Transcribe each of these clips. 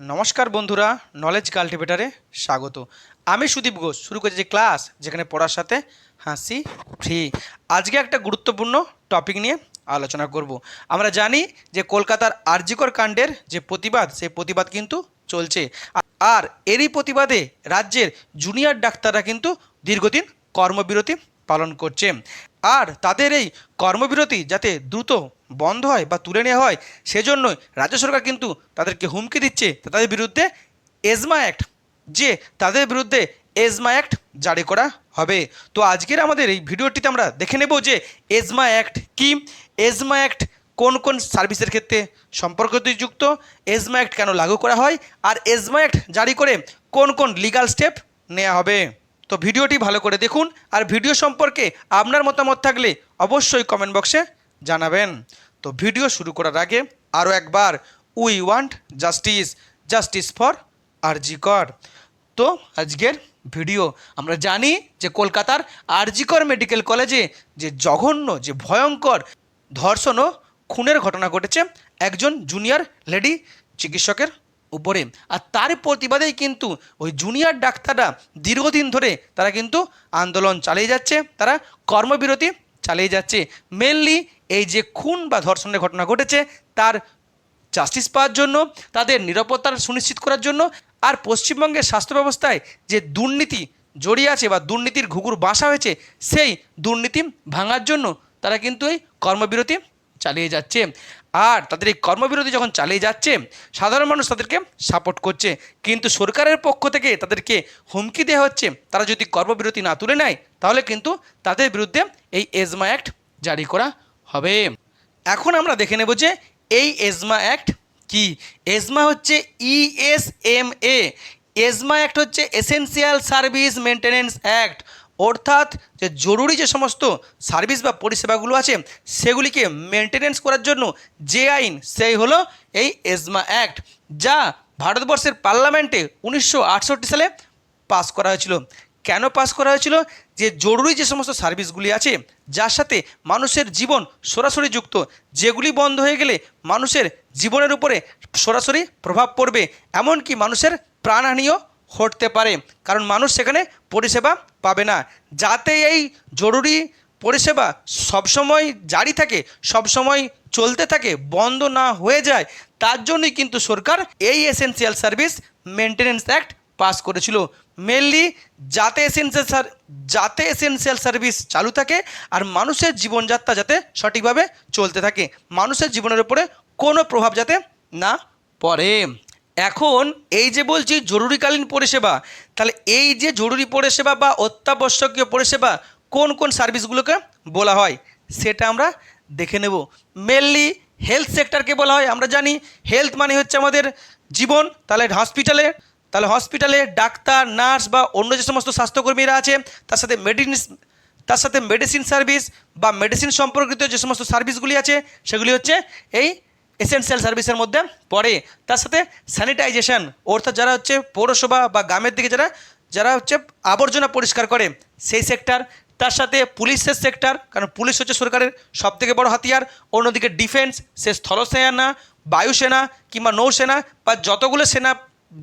নমস্কার বন্ধুরা নলেজ কাল্টিভেটারে স্বাগত। আমি সুদীপ ঘোষ, শুরু করেছি যে ক্লাস, যেখানে পড়ার সাথে হাসি ফ্রি। আজকে একটা গুরুত্বপূর্ণ টপিক নিয়ে আলোচনা করব। আমরা জানি যে কলকাতার আরজিকর কাণ্ডের যে প্রতিবাদ, সেই প্রতিবাদ কিন্তু চলছে। আর এরই প্রতিবাদে রাজ্যের জুনিয়র ডাক্তাররা কিন্তু দীর্ঘদিন কর্মবিরতি পালন করছে। আর তাদের এই কর্মবিরতি যাতে দ্রুত বন্ধ হয় বা তুলে নেওয়া হয়, সেজন্যই রাজ্য সরকার কিন্তু তাদেরকে হুমকি দিচ্ছে। তাদের বিরুদ্ধে এজমা অ্যাক্ট যে তাদের বিরুদ্ধে এজমা অ্যাক্ট জারি করা হবে। তো আজকের আমাদের এই ভিডিওটিতে আমরা দেখে নেব যে এজমা অ্যাক্ট কি? এজমা অ্যাক্ট কোন কোন সার্ভিসের ক্ষেত্রে সম্পর্কযুক্ত এজমা অ্যাক্ট কেন লাগু করা হয়? আর এজমা অ্যাক্ট জারি করে কোন কোন লিগাল স্টেপ নেওয়া হবে? তো ভিডিওটি ভালো করে দেখুন। আর ভিডিও সম্পর্কে আপনার মতামত থাকলে অবশ্যই কমেন্ট বক্সে জানাবেন। তো ভিডিও শুরু করার আগে আরও একবার we want justice justice for RG Kar তো আজকের ভিডিও, আমরা জানি যে কলকাতার আরজিকর মেডিকেল কলেজে যে জঘন্য, যে ভয়ঙ্কর ধর্ষণ ও খুনের ঘটনা ঘটেছে একজন জুনিয়র লেডি চিকিৎসকের উপরে। আর তার প্রতিবাদেই কিন্তু ওই জুনিয়র ডাক্তাররা দীর্ঘদিন ধরে তারা কিন্তু আন্দোলন চালিয়ে যাচ্ছে, তারা কর্মবিরতি চালিয়ে যাচ্ছে। মেনলি এই যে খুন বা ধর্ষণের ঘটনা ঘটেছে, তার জাস্টিস পাওয়ার জন্য, তাদের নিরাপত্তা সুনিশ্চিত করার জন্য, আর পশ্চিমবঙ্গের স্বাস্থ্য ব্যবস্থায় যে দুর্নীতি জড়িয়ে আছে বা দুর্নীতির ঘুঘুর বাসা হয়েছে, সেই দুর্নীতি ভাঙার জন্য তারা কিন্তু এই কর্মবিরতি চালিয়ে যাচ্ছে। আর তাদের এই কর্মবিরতি যখন চালিয়ে যাচ্ছে, সাধারণ মানুষ তাদেরকে সাপোর্ট করছে। কিন্তু সরকারের পক্ষ থেকে তাদেরকে হুমকি দেওয়া হচ্ছে, তারা যদি কর্মবিরতি না তুলে নেয়, তাহলে কিন্তু তাদের বিরুদ্ধে এই এজমা অ্যাক্ট জারি করা হবে। এখন আমরা দেখে নেব যে এই এজমা অ্যাক্ট কি? এজমা হচ্ছে ইএসএমএ এজমা অ্যাক্ট হচ্ছে এসেনশিয়াল সার্ভিস মেনটেনেন্স অ্যাক্ট অর্থাৎ যে জরুরি যে সমস্ত সার্ভিস বা পরিষেবাগুলো আছে, সেগুলিকে মেনটেনেন্স করার জন্য যে আইন, সেই হলো এই এজমা অ্যাক্ট যা ভারতবর্ষের পার্লামেন্টে উনিশশো আটষট্টি সালে পাস করা হয়েছিল। কেন পাস করা হয়েছিল? যে জরুরি যে সমস্ত সার্ভিসগুলি আছে, যার সাথে মানুষের জীবন সরাসরি যুক্ত, যেগুলি বন্ধ হয়ে গেলে মানুষের জীবনের উপরে সরাসরি প্রভাব পড়বে, এমনকি মানুষের প্রাণহানিও ঘটতে পারে, কারণ মানুষ সেখানে পরিষেবা পাবে না। যাতে এই জরুরি পরিষেবা সবসময় জারি থাকে, সবসময় চলতে থাকে, বন্ধ না হয়ে যায়, তার জন্যই কিন্তু সরকার এই essential service maintenance act pass করেছিল। মেনলি যাতে এসেনশিয়াল সার যাতে এসেনশিয়াল সার্ভিস চালু থাকে আর মানুষের জীবনযাত্রা যাতে সঠিকভাবে চলতে থাকে। মানুষের জীবনের উপরে কোনো প্রভাব যাতে না পড়ে। এখন এই যে বলছি জরুরিকালীন পরিষেবা, তাহলে এই যে জরুরি পরিষেবা বা অত্যাবশ্যকীয় পরিষেবা, কোন কোন সার্ভিসগুলোকে বলা হয়, সেটা আমরা দেখে নেব। মেনলি হেলথ সেক্টরকে বলা হয়, আমরা জানি। হেলথ মানে হচ্ছে আমাদের জীবন, তাহলে হসপিটালে তাহলে হসপিটালে ডাক্তার, নার্স বা অন্য যে সমস্ত স্বাস্থ্যকর্মীরা আছে, তার সাথে মেডিসিন তার সাথে মেডিসিন সার্ভিস বা মেডিসিন সম্পর্কিত যে সমস্ত সার্ভিসগুলি আছে, সেগুলি হচ্ছে এই এসেনশিয়াল সার্ভিসের মধ্যে পড়ে। তার সাথে স্যানিটাইজেশন অর্থাৎ যারা হচ্ছে পৌরসভা বা গ্রামের দিকে যারা যারা হচ্ছে আবর্জনা পরিষ্কার করে, সেই সেক্টর তার সাথে পুলিশের সেক্টর কারণ পুলিশ হচ্ছে সরকারের সবথেকে বড় হাতিয়ার। অন্যদিকে ডিফেন্স সে স্থলসেনা, বায়ুসেনা কিংবা নৌসেনা বা যতগুলো সেনা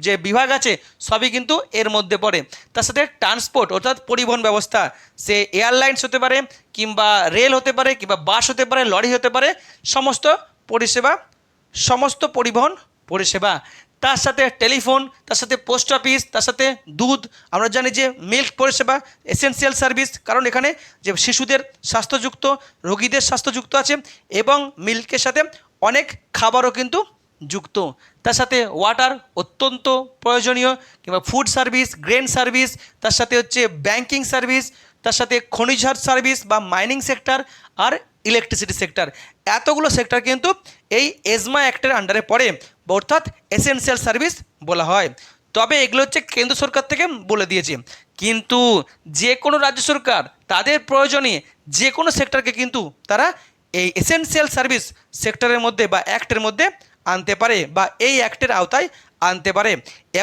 যে বিভাগ আছে, সবই কিন্তু এর মধ্যে পড়ে। তার সাথে ট্রান্সপোর্ট অর্থাৎ পরিবহন ব্যবস্থা, সে এয়ারলাইন্স হতে পারে, কিংবা রেল হতে পারে, কিংবা বাস হতে পারে লরি হতে পারে, সমস্ত পরিষেবা, সমস্ত পরিবহন পরিষেবা। তার সাথে টেলিফোন তার সাথে পোস্ট অফিস তার সাথে দুধ, আমরা জানি যে মিল্ক পরিষেবা এসেনশিয়াল সার্ভিস কারণ এখানে যে শিশুদের স্বাস্থ্যযুক্ত, রোগীদের স্বাস্থ্যযুক্ত আছে, এবং মিল্কের সাথে অনেক খাবারও কিন্তু যুক্ত। তার সাথে ওয়াটার অত্যন্ত প্রয়োজনীয় কিংবা ফুড সার্ভিস গ্রেন সার্ভিস তার সাথে হচ্ছে ব্যাংকিং সার্ভিস তার সাথে খনিজার সার্ভিস বা মাইনিং সেক্টর আর ইলেকট্রিসিটি সেক্টর এতগুলো সেক্টর কিন্তু এই এজমা অ্যাক্টের আন্ডারে পড়ে অর্থাৎ এসেনশিয়াল সার্ভিস বলা হয়। তবে এগুলো হচ্ছে কেন্দ্র সরকার থেকে বলে দিয়েছে। কিন্তু যে কোনো রাজ্য সরকার তাদের প্রয়োজনে যে কোনো সেক্টরকে কিন্তু তারা এই এসেনশিয়াল সার্ভিস সেক্টরের মধ্যে বা অ্যাক্টের মধ্যে আনতে পারে বা এই অ্যাক্টের আওতায় আনতে পারে।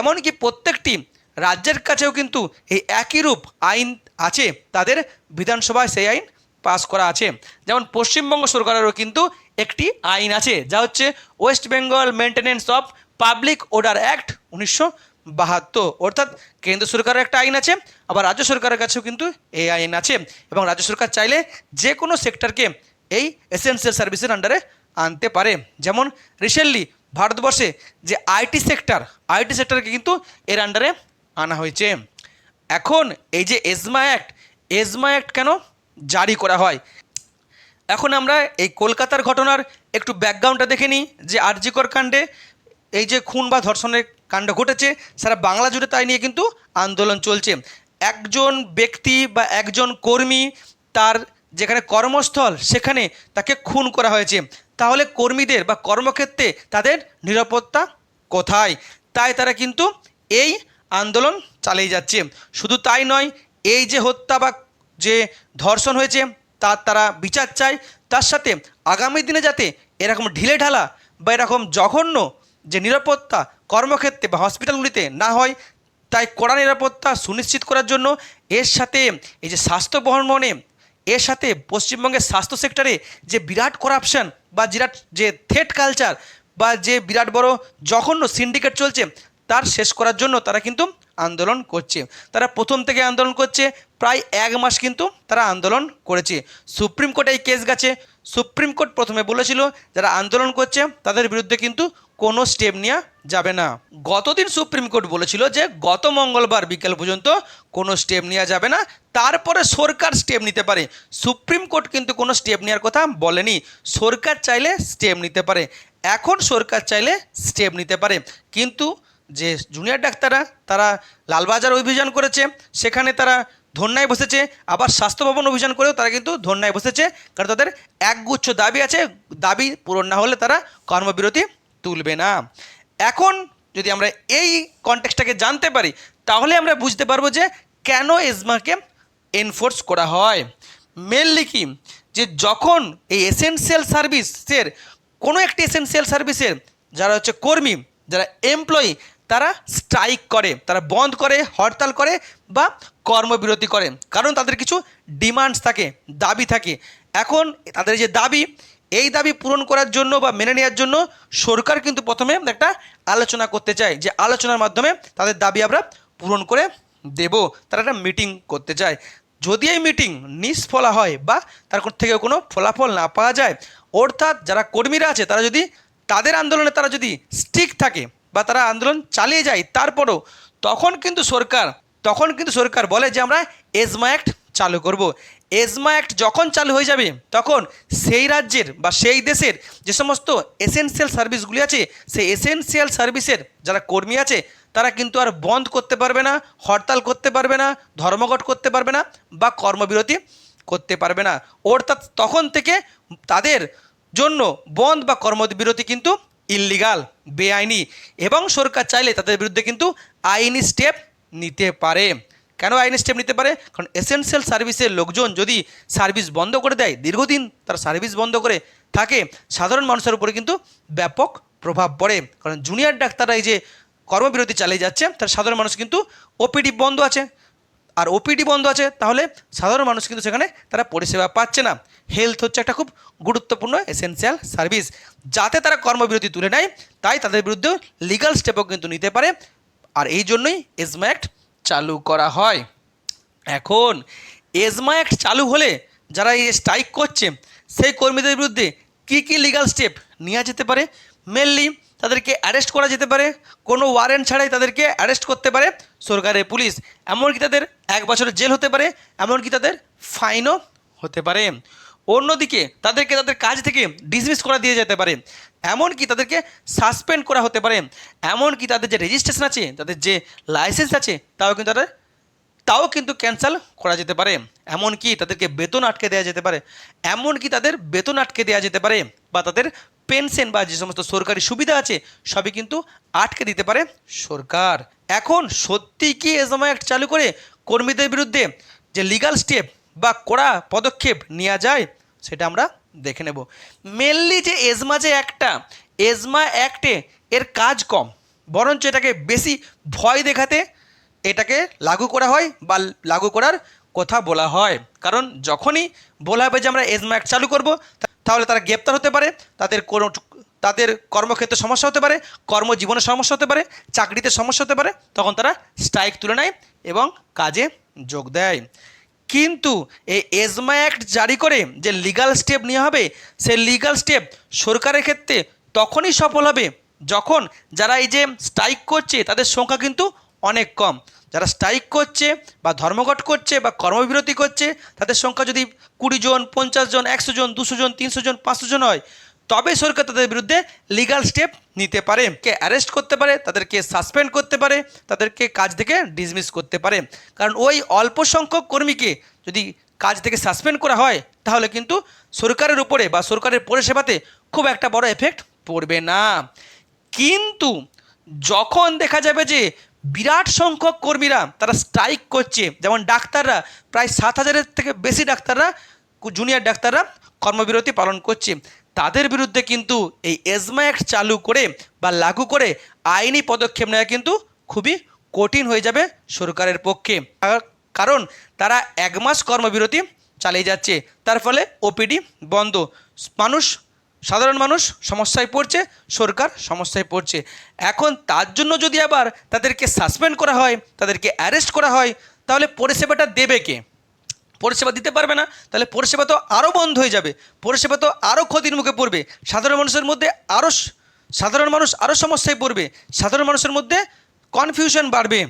এমনকি প্রত্যেকটি রাজ্যের কাছেও কিন্তু এই একই রূপ আইন আছে। তাদের বিধানসভায় সেই আইন পাস করা আছে। যেমন পশ্চিমবঙ্গ সরকারেরও কিন্তু একটি আইন আছে, যা হচ্ছে west Bengal maintenance of public order act উনিশশো বাহাত্তর। অর্থাৎ কেন্দ্র সরকারের একটা আইন আছে, আবার রাজ্য সরকারের কাছেও কিন্তু এই আইন আছে। এবং রাজ্য সরকার চাইলে যে কোনো সেক্টরকে এই এসেন্সিয়াল সার্ভিসের আন্ডারে আনতে পারে। যেমন রিসেন্টলি ভারতবর্ষে যে আইটি সেক্টর আইটি সেক্টরকে কিন্তু এর আন্ডারে আনা হয়েছে। এখন এই যে এজমা অ্যাক্ট এজমা অ্যাক্ট কেন জারি করা হয়? এখন আমরা এই কলকাতার ঘটনার একটু ব্যাকগ্রাউন্ডটা দেখে নিই যে আরজিকর কাণ্ডে এই যে খুন বা ধর্ষণের কাণ্ড ঘটেছে, সারা বাংলা জুড়ে তাই নিয়ে কিন্তু আন্দোলন চলছে। একজন ব্যক্তি বা একজন কর্মী তার যেখানে কর্মস্থল, সেখানে তাকে খুন করা হয়েছে। তাহলে কর্মীদের বা কর্মক্ষেত্রে তাদের নিরাপত্তা কোথায়? তাই তারা কিন্তু এই আন্দোলন চালিয়ে যাচ্ছে। শুধু তাই নয়, এই যে হত্যা বা যে ধর্ষণ হয়েছে তার তারা বিচার চায়। তার সাথে আগামী দিনে যাতে এরকম ঢিলে ঢালা বা এরকম জঘন্য যে নিরাপত্তা কর্মক্ষেত্রে বা হসপিটালগুলিতে না হয়, তাই কড়া নিরাপত্তা সুনিশ্চিত করার জন্য এর সাথে এই যে স্বাস্থ্য ভ্রমণে এর সাথে পশ্চিমবঙ্গের স্বাস্থ্য সেক্টরে যে বিরাট করাপশন বা বিরাট যে থ্রেট কালচার বা যে বিরাট বড় জঘন্য সিন্ডিকেট চলছে, তার শেষ করার জন্য তারা কিন্তু আন্দোলন করছে। তারা প্রথম থেকে আন্দোলন করছে, প্রায় এক মাস কিন্তু তারা আন্দোলন করেছে। সুপ্রিম কোর্টে এই কেস গেছে। সুপ্রিম কোর্ট প্রথমে বলেছিল, যারা আন্দোলন করছে, তাদের বিরুদ্ধে কিন্তু কোনো স্টেপ নেওয়া যাবে না। গতদিন সুপ্রিম কোর্ট বলেছিল যে গত মঙ্গলবার বিকেল পর্যন্ত কোনো স্টেপ নেওয়া যাবে না। তারপরে সরকার স্টেপ নিতে পারে। সুপ্রিম কোর্ট কিন্তু কোনো স্টেপ নেওয়ার কথা বলেনি। সরকার চাইলে স্টেপ নিতে পারে। এখন সরকার চাইলে স্টেপ নিতে পারে। কিন্তু যে জুনিয়র ডাক্তাররা, তারা লালবাজার অভিযান করেছে, সেখানে তারা ধন্যায় বসেছে, আবার স্বাস্থ্য ভবন অভিযান করেও তারা কিন্তু ধন্যায় বসেছে। কারণ তাদের একগুচ্ছ দাবি আছে। দাবি পূরণ না হলে তারা কর্মবিরতি তুলবে না। এখন যদি আমরা এই কনটেক্সটাকে জানতে পারি, তাহলে আমরা বুঝতে পারব যে কেন এজমাকে এনফোর্স করা হয়। মেনলি কি? যে যখন এই এসেনশিয়াল সার্ভিসের কোনো একটি এসেনশিয়াল সার্ভিসের যারা হচ্ছে কর্মী, যারা এমপ্লয়ি তারা স্ট্রাইক করে, তারা বন্ধ করে, হরতাল করে বা কর্মবিরতি করে। কারণ তাদের কিছু ডিমান্ডস থাকে, দাবি থাকে। এখন তাদের যে দাবি এই দাবি পূরণ করার জন্য বা মেনে নেওয়ার জন্য সরকার কিন্তু প্রথমে একটা আলোচনা করতে চায় যে আলোচনার মাধ্যমে তাদের দাবি আমরা পূরণ করে দেব। তারা একটা মিটিং করতে চায়। যদি এই মিটিং নিষ্ফলা হয় বা তার থেকে কোনো ফলাফল না পাওয়া যায়, অর্থাৎ যারা কর্মীরা আছে, তারা যদি তাদের আন্দোলনে তারা যদি স্টিক থাকে বা তারা আন্দোলন চালিয়ে যায়, তারপরও তখন কিন্তু সরকার, তখন কিন্তু সরকার বলে যে আমরা এজমা অ্যাক্ট চালু করব। এজমা অ্যাক্ট যখন চালু হয়ে যাবে, তখন সেই রাজ্যের বা সেই দেশের যে সমস্ত এসেনশিয়াল সার্ভিসগুলি আছে, সেই এসেনশিয়াল সার্ভিসের যারা কর্মী আছে, তারা কিন্তু আর বন্ধ করতে পারবে না, হরতাল করতে পারবে না, ধর্মঘট করতে পারবে না বা কর্মবিরতি করতে পারবে না। অর্থাৎ তখন থেকে তাদের জন্য বন্ধ বা কর্মবিরতি কিন্তু ইল্লিগাল বেআইনি এবং সরকার চাইলে তাদের বিরুদ্ধে কিন্তু আইনি স্টেপ নিতে পারে। কেন আইন স্টেপ নিতে পারে? কারণ এসেনশিয়াল সার্ভিসের লোকজন যদি সার্ভিস বন্ধ করে দেয়, দীর্ঘদিন তার সার্ভিস বন্ধ করে থাকে, সাধারণ মানুষের উপরে কিন্তু ব্যাপক প্রভাব পড়ে। কারণ জুনিয়র ডাক্তাররা এই যে কর্মবিরতি চালিয়ে যাচ্ছে, তার সাধারণ মানুষ কিন্তু ওপিডি বন্ধ আছে। আর ওপিডি বন্ধ আছে, তাহলে সাধারণ মানুষ কিন্তু সেখানে তারা পরিষেবা পাচ্ছে না। হেলথ হচ্ছে একটা খুব গুরুত্বপূর্ণ এসেনশিয়াল সার্ভিস যাতে তারা কর্মবিরতি তুলে নেয়, তাই তাদের বিরুদ্ধে লিগাল স্টেপও কিন্তু নিতে পারে। আর এই জন্যই এজমা অ্যাক্ট চালু করা হয়। এখন এজমা অ্যাক্ট চালু হলে যারা এই স্ট্রাইক করছে, সেই কর্মীদের বিরুদ্ধে কী কী লিগাল স্টেপ নেওয়া যেতে পারে? মেনলি তাদেরকে অ্যারেস্ট করা যেতে পারে, কোনো ওয়ারেন্ট ছাড়াই তাদেরকে অ্যারেস্ট করতে পারে সরকারের পুলিশ। এমনকি তাদের এক বছরের জেল হতে পারে, এমনকি তাদের ফাইনও হতে পারে। অন্যদিকে তাদেরকে তাদের কাজ থেকে ডিসমিস করা দিয়ে যেতে পারে। এমনকি তাদেরকে সাসপেন্ড করা হতে পারে। এমনকি তাদের যে রেজিস্ট্রেশন আছে, তাদের যে লাইসেন্স আছে, তাও কিন্তু তাদের তাও কিন্তু ক্যান্সেল করা যেতে পারে। এমনকি তাদেরকে বেতন আটকে দেওয়া যেতে পারে। এমনকি তাদের বেতন আটকে দেওয়া যেতে পারে বা তাদের পেনশন বা যে সমস্ত সরকারি সুবিধা আছে, সবই কিন্তু আটকে দিতে পারে সরকার। এখন সত্যি কি এজমা অ্যাক্ট চালু করে কর্মীদের বিরুদ্ধে যে লিগাল স্টেপ বা কড়া পদক্ষেপ নেওয়া যায়? সেটা আমরা দেখে নেব। মেনলি যে এজমা যে একটা এজমা অ্যাক্টে এর কাজ কম, বরঞ্চ এটাকে বেশি ভয় দেখাতে এটাকে লাগু করা হয় বা লাগু করার কথা বলা হয়। কারণ যখনই বলা হবে যে আমরা এজমা অ্যাক্ট চালু করব, তাহলে তারা গ্রেপ্তার হতে পারে, তাদের কোনো তাদের কর্মক্ষেত্রে সমস্যা হতে পারে, কর্মজীবনে সমস্যা হতে পারে, চাকরিতে সমস্যা হতে পারে, তখন তারা স্ট্রাইক তুলে নেয় এবং কাজে যোগ দেয়। কিন্তু এই এজমা অ্যাক্ট জারি করে যে লিগাল স্টেপ নেওয়া হবে, সেই লিগাল স্টেপ সরকারের ক্ষেত্রে তখনই সফল হবে যখন যারা এই যে স্ট্রাইক করছে তাদের সংখ্যা কিন্তু অনেক কম। যারা স্ট্রাইক করছে বা ধর্মঘট করছে বা কর্মবিরতি করছে তাদের সংখ্যা যদি কুড়ি জন, পঞ্চাশ জন, একশো জন, দুশো জন, তিনশো জন, পাঁচশো জন হয় তবে সরকার তাদের বিরুদ্ধে লিগাল স্টেপ নিতে পারে। কে অ্যারেস্ট করতে পারে, তাদেরকে সাসপেন্ড করতে পারে, তাদেরকে কাজ থেকে ডিসমিস করতে পারে। কারণ ওই অল্প সংখ্যক কর্মীকে যদি কাজ থেকে সাসপেন্ড করা হয়, তাহলে কিন্তু সরকারের উপরে বা সরকারের পরিষেবাতে খুব একটা বড় এফেক্ট পড়বে না। কিন্তু যখন দেখা যাবে যে বিরাট সংখ্যক কর্মীরা তারা স্ট্রাইক করছে, যেমন ডাক্তাররা, প্রায় সাত হাজারের থেকে বেশি ডাক্তাররা, জুনিয়র ডাক্তাররা কর্মবিরতি পালন করছে। তাদের বিরুদ্ধে কিন্তু এই এজমা অ্যাক্ট চালু করে বা লাগু করে আইনি পদক্ষেপ নেওয়া কিন্তু খুবই কঠিন হয়ে যাবে সরকারের পক্ষে। কারণ তারা এক মাস কর্মবিরতি চালিয়ে যাচ্ছে। তার ফলে ওপিডি বন্ধ। মানুষ, সাধারণ মানুষ সমস্যায় পড়ছে, সরকার সমস্যায় পড়ছে। এখন তার জন্য যদি আবার তাদেরকে সাসপেন্ড করা হয়, তাদেরকে অ্যারেস্ট করা হয়, তাহলে পরিষেবাটা দেবে কে? পরিষেবা দিতে পারবে না, তাহলে পরিষেবা তো আরও বন্ধ হয়ে যাবে। পরিষেবা তো আরও ক্ষতির মুখে পড়বে। সাধারণ মানুষের মধ্যে আরও সাধারণ মানুষ আরও সমস্যায় পড়বে। সাধারণ মানুষের মধ্যে কনফিউশন বাড়বে।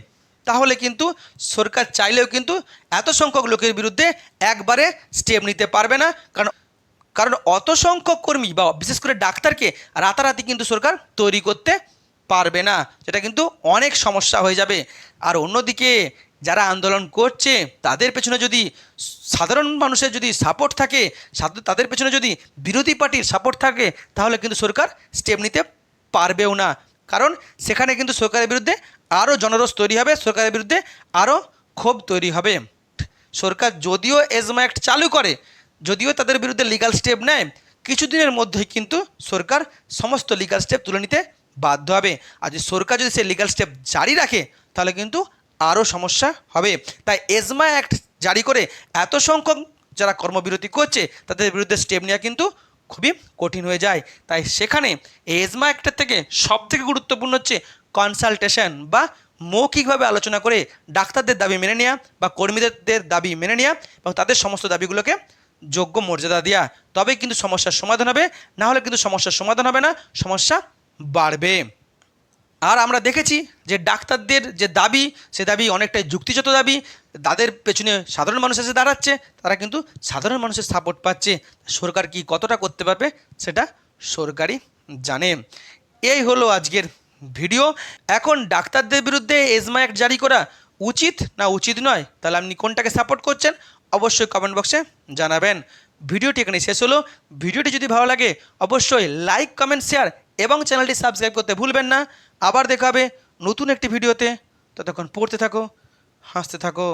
তাহলে কিন্তু সরকার চাইলেও কিন্তু এত সংখ্যক লোকের বিরুদ্ধে একবারে স্টেপ নিতে পারবে না। কারণ কারণ অত সংখ্যক কর্মী বা বিশেষ করে ডাক্তারকে রাতারাতি কিন্তু সরকার তৈরি করতে পারবে না। যেটা কিন্তু অনেক সমস্যা হয়ে যাবে। আর অন্যদিকে যারা আন্দোলন করছে, তাদের পেছনে যদি সাধারণ মানুষের যদি সাপোর্ট থাকে তাদের পেছনে যদি বিরোধী পার্টির সাপোর্ট থাকে, তাহলে কিন্তু সরকার স্টেপ নিতে পারবেও না। কারণ সেখানে কিন্তু সরকারের বিরুদ্ধে আরও জনরোষ তৈরি হবে, সরকারের বিরুদ্ধে আরও ক্ষোভ তৈরি হবে। সরকার যদিও এজমা অ্যাক্ট চালু করে, যদিও তাদের বিরুদ্ধে লিগাল স্টেপ নেয়, কিছুদিনের মধ্যেই কিন্তু সরকার সমস্ত লিগাল স্টেপ তুলে নিতে বাধ্য হবে। আর যদি সরকার যদি সেই লিগাল স্টেপ জারি রাখে, তাহলে কিন্তু আরও সমস্যা হবে। তাই এজমা অ্যাক্ট জারি করে এত সংখ্যক যারা কর্মবিরতি করছে, তাদের বিরুদ্ধে স্টেপ নেওয়া কিন্তু খুবই কঠিন হয়ে যায়। তাই সেখানে এজমা অ্যাক্টের থেকে সবথেকে গুরুত্বপূর্ণ হচ্ছে কনসালটেশন বা মৌখিকভাবে আলোচনা করে ডাক্তারদের দাবি মেনে নেওয়া বা কর্মীদের দাবি মেনে নেওয়া এবং তাদের সমস্ত দাবিগুলোকে যোগ্য মর্যাদা দেওয়া তবেই কিন্তু সমস্যার সমাধান হবে, না হলে কিন্তু সমস্যার সমাধান হবে না, সমস্যা বাড়বে। আর আমরা দেখেছি যে ডাক্তারদের যে দাবি, সে দাবি অনেকটাই যুক্তিযুক্ত দাবি। তাদের পেছনে সাধারণ মানুষ এসে দাঁড়াচ্ছে, তারা কিন্তু সাধারণ মানুষের সাপোর্ট পাচ্ছে। সরকার কি কতটা করতে পারবে সেটা সরকারই জানে। এই হলো আজকের ভিডিও। এখন ডাক্তারদের বিরুদ্ধে এজমা অ্যাক্ট জারি করা উচিত না উচিত নয়, তাহলে আপনি কোনটাকে সাপোর্ট করছেন অবশ্যই কমেন্ট বক্সে জানাবেন। ভিডিওটি এখানে শেষ হলো। ভিডিওটি যদি ভালো লাগে, অবশ্যই লাইক কমেন্ট শেয়ার এবং চ্যানেলটি সাবস্ক্রাইব করতে ভুলবেন না। আবার দেখাবে নতুন একটি ভিডিওতে। ততক্ষণ পড়তে থাকো, হাসতে থাকো।